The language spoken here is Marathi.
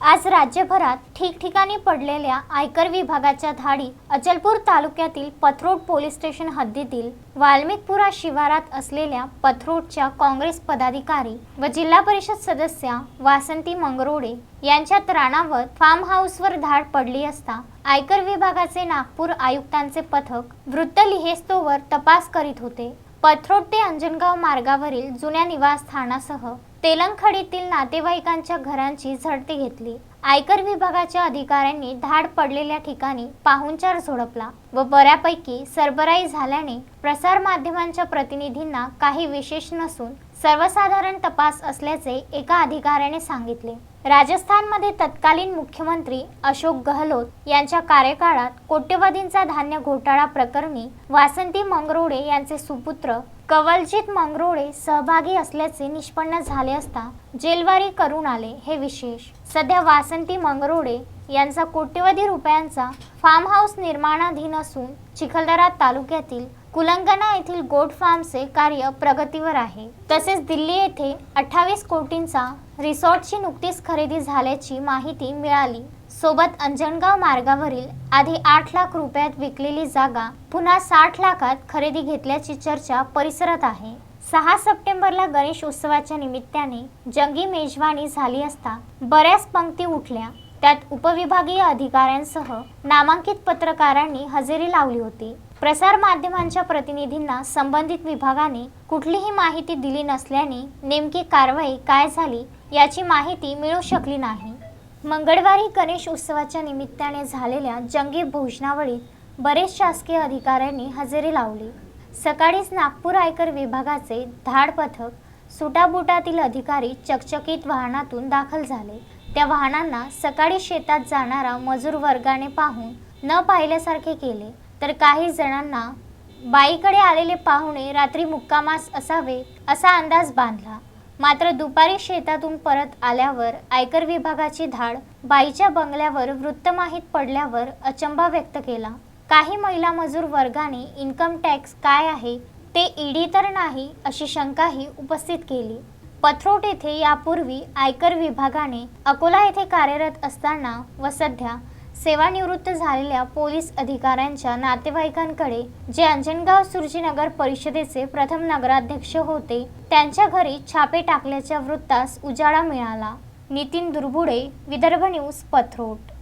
आज राज्यभरात ठिकठिकाणी पडलेल्या आयकर विभागाच्या धाडी अचलपूर तालुक्यातील पथरोड पोलीस स्टेशन हद्दीतील वाल्मिकपुरा शिवारात असलेल्या पथरोडच्या काँग्रेस पदाधिकारी व जिल्हा परिषद सदस्या वासंती मंगरोडे यांच्यात राणावत फार्म हाऊसवर धाड पडली असता आयकर विभागाचे नागपूर आयुक्तांचे पथक वृत्त लिहेस्तोवर तपास करीत होते. पथरोड ते अंजनगाव मार्गावरील जुन्या निवासस्थानासह तेलंगखडीतील नातेवाईकांच्या घरांची झडती घेतली. आयकर विभागाच्या अधिकाऱ्यांनी धाड पडलेल्या ठिकाणी पाहुणचार झोडपला व बऱ्यापैकी सरबराई झाल्याने प्रसार माध्यमांच्या प्रतिनिधींना काही विशेष नसून सर्वसाधारण तपास असल्याचे एका अधिकाऱ्याने सांगितले. राजस्थानमध्ये तत्कालीन मुख्यमंत्री अशोक गहलोत यांच्या कार्यकाळात कोट्यवधींचा धान्य घोटाळा प्रकरणी वासंती मंगरोडे यांचे सुपुत्र कवलजीत मंगरोळे सहभागी असल्याचे निष्पन्न झाले असता जेलवारी करून आले हे विशेष. सध्या वासंती मंगरोळे यांचा कोट्यवधी रुपयांचा फार्म हाऊस निर्माणाधीन असून चिखलदरा तालुक्यातील कुलंगणा येथील गोट फार्मचे कार्य प्रगतीवर आहे. तसेच दिल्ली येथे अठ्ठावीस कोटींचा रिसॉर्टची नुकतीच खरेदी झाल्याची माहिती मिळाली. सोबत अंजनगाव मार्गावरील आधी आठ लाख रुपयात विकलेली जागा पुन्हा साठ लाखात खरेदी घेतल्याची चर्चा परिसरात आहे. सहा सप्टेंबरला गणेश उत्सवाच्या निमित्ताने जंगी मेजवानी झाली असता बऱ्याच पंक्ती उठल्या. त्यात उपविभागीय अधिकाऱ्यांसह नामांकित पत्रकारांनी हजेरी लावली होती. प्रसार माध्यमांच्या प्रतिनिधींना संबंधित विभागाने कुठलीही माहिती दिली नसल्याने नेमकी कारवाई काय झाली याची माहिती मिळू शकली नाही. मंगळवारी गणेश उत्सवाच्या निमित्ताने झालेल्या जंगी भोजनावळीत बरेच शासकीय अधिकाऱ्यांनी हजेरी लावली. सकाळीच नागपूर आयकर विभागाचे धाड पथक सुटाबुटातील अधिकारी चकचकीत वाहनातून दाखल झाले. त्या वाहनांना सकाळी शेतात जाणारा मजूर वर्गाने पाहून न पाहिल्यासारखे केले. तर काही जणांना बाईकडे आलेले पाहुणे रात्री मुक्कामास असावे असा अंदाज बांधला. मात्र दुपारी शेतातून परत आल्यावर आयकर विभागाची धाड बाईच्या बंगल्यावर वृत्तमाहीत पडल्यावर अचंबा व्यक्त केला. काही महिला मजूर वर्गाने इन्कम टॅक्स काय आहे ते ईडी तर नाही अशी शंकाही उपस्थित केली. पथरोट येथे यापूर्वी आयकर विभागाने अकोला येथे कार्यरत असताना व सध्या सेवानिवृत्त झालेल्या पोलीस अधिकाऱ्यांच्या नातेवाईकांकडे जे अंजनगाव सुरजी नगर परिषदेचे प्रथम नगराध्यक्ष होते त्यांच्या घरी छापे टाकल्याच्या वृत्तास उजाळा मिळाला. नितीन दुर्बुडे विदर्भ न्यूज पथरोट.